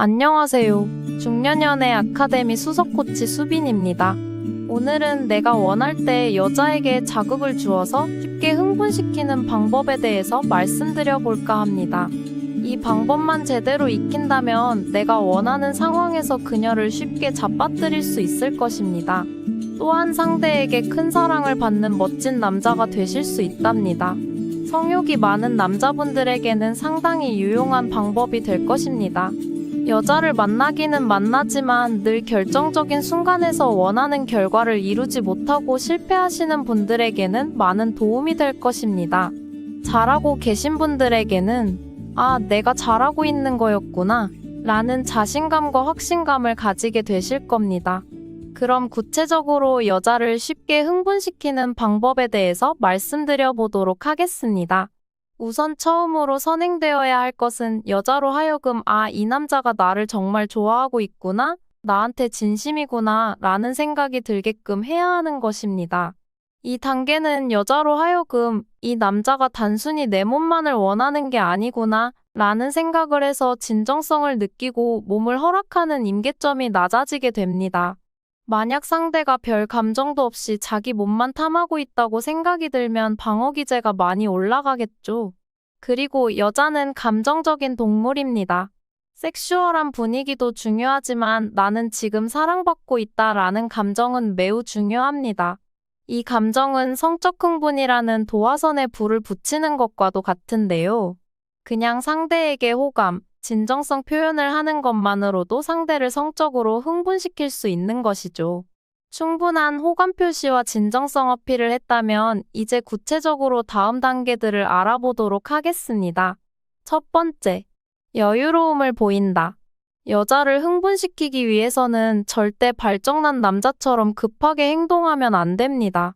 안녕하세요. 중년연애 아카데미 수석 코치 수빈입니다. 오늘은 내가 원할 때 여자에게 자극을 주어서 쉽게 흥분시키는 방법에 대해서 말씀드려 볼까 합니다. 이 방법만 제대로 익힌다면 내가 원하는 상황에서 그녀를 쉽게 잡아뜨릴 수 있을 것입니다. 또한 상대에게 큰 사랑을 받는 멋진 남자가 되실 수 있답니다. 성욕이 많은 남자분들에게는 상당히 유용한 방법이 될 것입니다. 여자를 만나기는 만나지만 늘 결정적인 순간에서 원하는 결과를 이루지 못하고 실패하시는 분들에게는 많은 도움이 될 것입니다. 잘하고 계신 분들에게는 아, 내가 잘하고 있는 거였구나 라는 자신감과 확신감을 가지게 되실 겁니다. 그럼 구체적으로 여자를 쉽게 흥분시키는 방법에 대해서 말씀드려 보도록 하겠습니다. 우선 처음으로 선행되어야 할 것은 여자로 하여금 아, 이 남자가 나를 정말 좋아하고 있구나, 나한테 진심이구나 라는 생각이 들게끔 해야 하는 것입니다. 이 단계는 여자로 하여금 이 남자가 단순히 내 몸만을 원하는 게 아니구나 라는 생각을 해서 진정성을 느끼고 몸을 허락하는 임계점이 낮아지게 됩니다. 만약 상대가 별 감정도 없이 자기 몸만 탐하고 있다고 생각이 들면 방어 기제가 많이 올라가겠죠. 그리고 여자는 감정적인 동물입니다. 섹슈얼한 분위기도 중요하지만 나는 지금 사랑받고 있다라는 감정은 매우 중요합니다. 이 감정은 성적 흥분이라는 도화선에 불을 붙이는 것과도 같은데요. 그냥 상대에게 호감, 진정성 표현을 하는 것만으로도 상대를 성적으로 흥분시킬 수 있는 것이죠. 충분한 호감 표시와 진정성 어필을 했다면 이제 구체적으로 다음 단계들을 알아보도록 하겠습니다. 첫 번째, 여유로움을 보인다. 여자를 흥분시키기 위해서는 절대 발정난 남자처럼 급하게 행동하면 안 됩니다.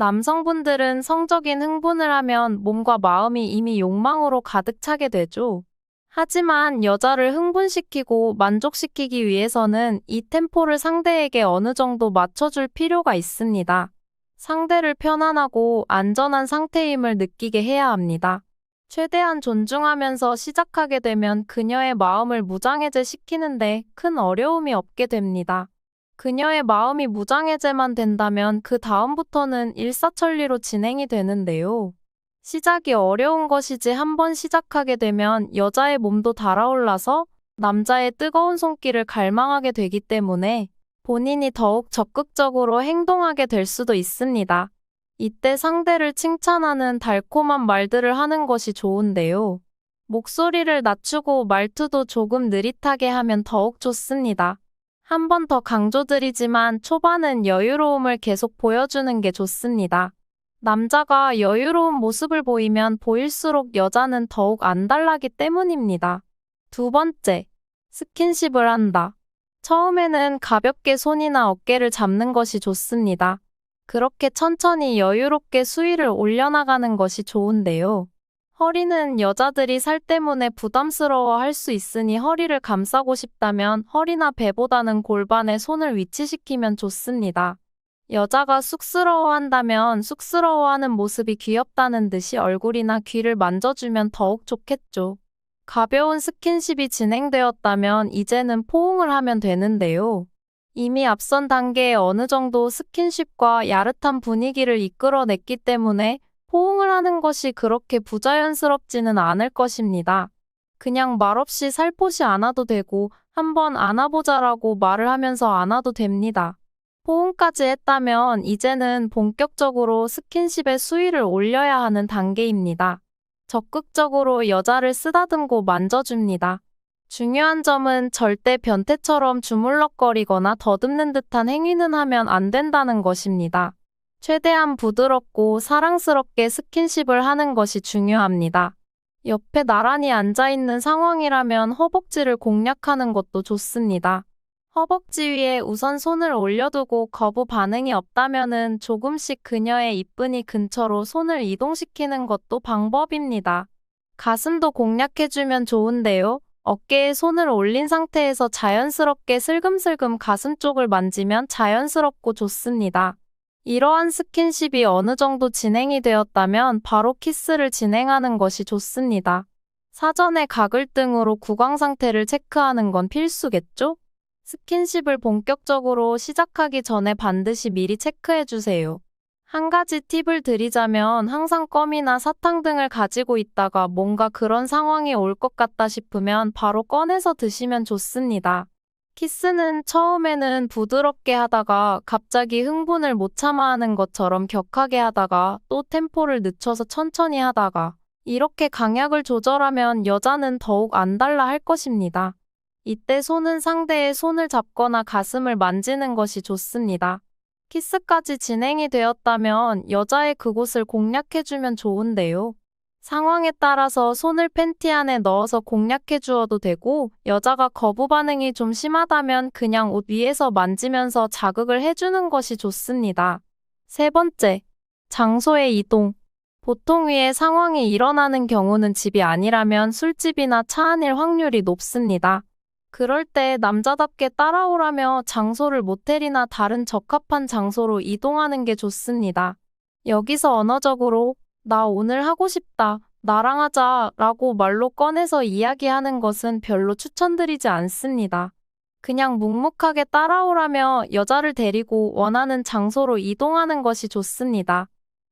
남성분들은 성적인 흥분을 하면 몸과 마음이 이미 욕망으로 가득 차게 되죠. 하지만 여자를 흥분시키고 만족시키기 위해서는 이 템포를 상대에게 어느 정도 맞춰줄 필요가 있습니다. 상대를 편안하고 안전한 상태임을 느끼게 해야 합니다. 최대한 존중하면서 시작하게 되면 그녀의 마음을 무장해제 시키는데 큰 어려움이 없게 됩니다. 그녀의 마음이 무장해제만 된다면 그 다음부터는 일사천리로 진행이 되는데요. 시작이 어려운 것이지 한 번 시작하게 되면 여자의 몸도 달아올라서 남자의 뜨거운 손길을 갈망하게 되기 때문에 본인이 더욱 적극적으로 행동하게 될 수도 있습니다. 이때 상대를 칭찬하는 달콤한 말들을 하는 것이 좋은데요. 목소리를 낮추고 말투도 조금 느릿하게 하면 더욱 좋습니다. 한 번 더 강조드리지만 초반은 여유로움을 계속 보여주는 게 좋습니다. 남자가 여유로운 모습을 보이면 보일수록 여자는 더욱 안달나기 때문입니다. 두 번째, 스킨십을 한다. 처음에는 가볍게 손이나 어깨를 잡는 것이 좋습니다. 그렇게 천천히 여유롭게 수위를 올려나가는 것이 좋은데요. 허리는 여자들이 살 때문에 부담스러워 할 수 있으니 허리를 감싸고 싶다면 허리나 배보다는 골반에 손을 위치시키면 좋습니다. 여자가 쑥스러워 한다면 쑥스러워 하는 모습이 귀엽다는 듯이 얼굴이나 귀를 만져주면 더욱 좋겠죠. 가벼운 스킨십이 진행되었다면 이제는 포옹을 하면 되는데요. 이미 앞선 단계에 어느 정도 스킨십과 야릇한 분위기를 이끌어냈기 때문에 포옹을 하는 것이 그렇게 부자연스럽지는 않을 것입니다. 그냥 말없이 살포시 안아도 되고 한번 안아보자라고 말을 하면서 안아도 됩니다. 포옹까지 했다면 이제는 본격적으로 스킨십의 수위를 올려야 하는 단계입니다. 적극적으로 여자를 쓰다듬고 만져줍니다. 중요한 점은 절대 변태처럼 주물럭거리거나 더듬는 듯한 행위는 하면 안 된다는 것입니다. 최대한 부드럽고 사랑스럽게 스킨십을 하는 것이 중요합니다. 옆에 나란히 앉아있는 상황이라면 허벅지를 공략하는 것도 좋습니다. 허벅지 위에 우선 손을 올려두고 거부 반응이 없다면은 조금씩 그녀의 이쁜이 근처로 손을 이동시키는 것도 방법입니다. 가슴도 공략해주면 좋은데요. 어깨에 손을 올린 상태에서 자연스럽게 슬금슬금 가슴 쪽을 만지면 자연스럽고 좋습니다. 이러한 스킨십이 어느 정도 진행이 되었다면 바로 키스를 진행하는 것이 좋습니다. 사전에 가글 등으로 구강 상태를 체크하는 건 필수겠죠? 스킨십을 본격적으로 시작하기 전에 반드시 미리 체크해 주세요. 한 가지 팁을 드리자면 항상 껌이나 사탕 등을 가지고 있다가 뭔가 그런 상황이 올 것 같다 싶으면 바로 꺼내서 드시면 좋습니다. 키스는 처음에는 부드럽게 하다가 갑자기 흥분을 못 참아 하는 것처럼 격하게 하다가 또 템포를 늦춰서 천천히 하다가 이렇게 강약을 조절하면 여자는 더욱 안 달라 할 것입니다. 이때 손은 상대의 손을 잡거나 가슴을 만지는 것이 좋습니다. 키스까지 진행이 되었다면 여자의 그곳을 공략해주면 좋은데요. 상황에 따라서 손을 팬티 안에 넣어서 공략해 주어도 되고, 여자가 거부 반응이 좀 심하다면 그냥 옷 위에서 만지면서 자극을 해주는 것이 좋습니다. 세 번째, 장소의 이동. 보통 위에 상황이 일어나는 경우는 집이 아니라면 술집이나 차 안일 확률이 높습니다. 그럴 때 남자답게 따라오라며 장소를 모텔이나 다른 적합한 장소로 이동하는 게 좋습니다. 여기서 언어적으로 나 오늘 하고 싶다. 나랑 하자. 라고 말로 꺼내서 이야기하는 것은 별로 추천드리지 않습니다. 그냥 묵묵하게 따라오라며 여자를 데리고 원하는 장소로 이동하는 것이 좋습니다.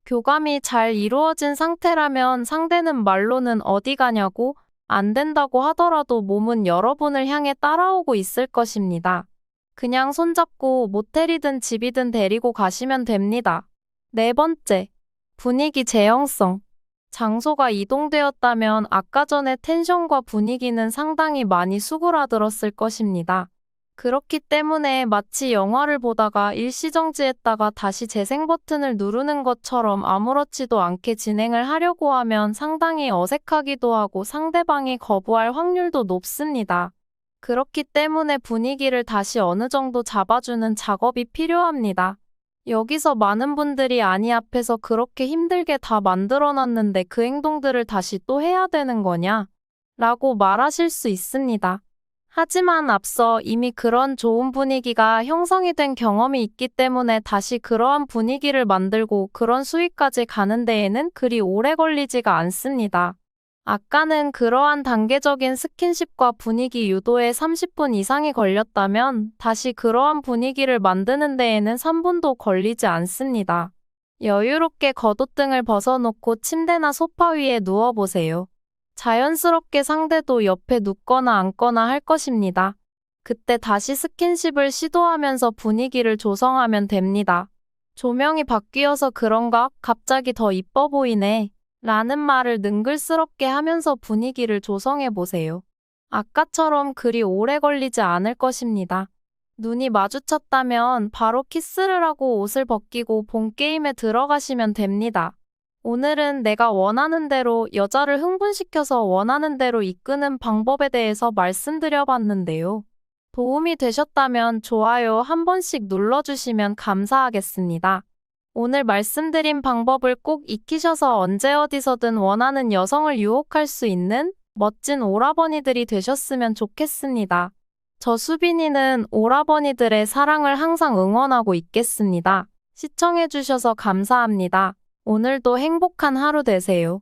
교감이 잘 이루어진 상태라면 상대는 말로는 어디 가냐고 안 된다고 하더라도 몸은 여러분을 향해 따라오고 있을 것입니다. 그냥 손잡고 모텔이든 집이든 데리고 가시면 됩니다. 네 번째, 분위기 재형성. 장소가 이동되었다면 아까 전에 텐션과 분위기는 상당히 많이 수그라들었을 것입니다. 그렇기 때문에 마치 영화를 보다가 일시정지했다가 다시 재생 버튼을 누르는 것처럼 아무렇지도 않게 진행을 하려고 하면 상당히 어색하기도 하고 상대방이 거부할 확률도 높습니다. 그렇기 때문에 분위기를 다시 어느 정도 잡아주는 작업이 필요합니다. 여기서 많은 분들이 아니 앞에서 그렇게 힘들게 다 만들어놨는데 그 행동들을 다시 또 해야 되는 거냐? 라고 말하실 수 있습니다. 하지만 앞서 이미 그런 좋은 분위기가 형성이 된 경험이 있기 때문에 다시 그러한 분위기를 만들고 그런 수위까지 가는 데에는 그리 오래 걸리지가 않습니다. 아까는 그러한 단계적인 스킨십과 분위기 유도에 30분 이상이 걸렸다면 다시 그러한 분위기를 만드는 데에는 3분도 걸리지 않습니다. 여유롭게 겉옷 등을 벗어놓고 침대나 소파 위에 누워보세요. 자연스럽게 상대도 옆에 눕거나 앉거나 할 것입니다. 그때 다시 스킨십을 시도하면서 분위기를 조성하면 됩니다. 조명이 바뀌어서 그런가 갑자기 더 이뻐 보이네. 라는 말을 능글스럽게 하면서 분위기를 조성해 보세요. 아까처럼 그리 오래 걸리지 않을 것입니다. 눈이 마주쳤다면 바로 키스를 하고 옷을 벗기고 본 게임에 들어가시면 됩니다. 오늘은 내가 원하는 대로 여자를 흥분시켜서 원하는 대로 이끄는 방법에 대해서 말씀드려 봤는데요. 도움이 되셨다면 좋아요 한 번씩 눌러주시면 감사하겠습니다. 오늘 말씀드린 방법을 꼭 익히셔서 언제 어디서든 원하는 여성을 유혹할 수 있는 멋진 오라버니들이 되셨으면 좋겠습니다. 저 수빈이는 오라버니들의 사랑을 항상 응원하고 있겠습니다. 시청해주셔서 감사합니다. 오늘도 행복한 하루 되세요.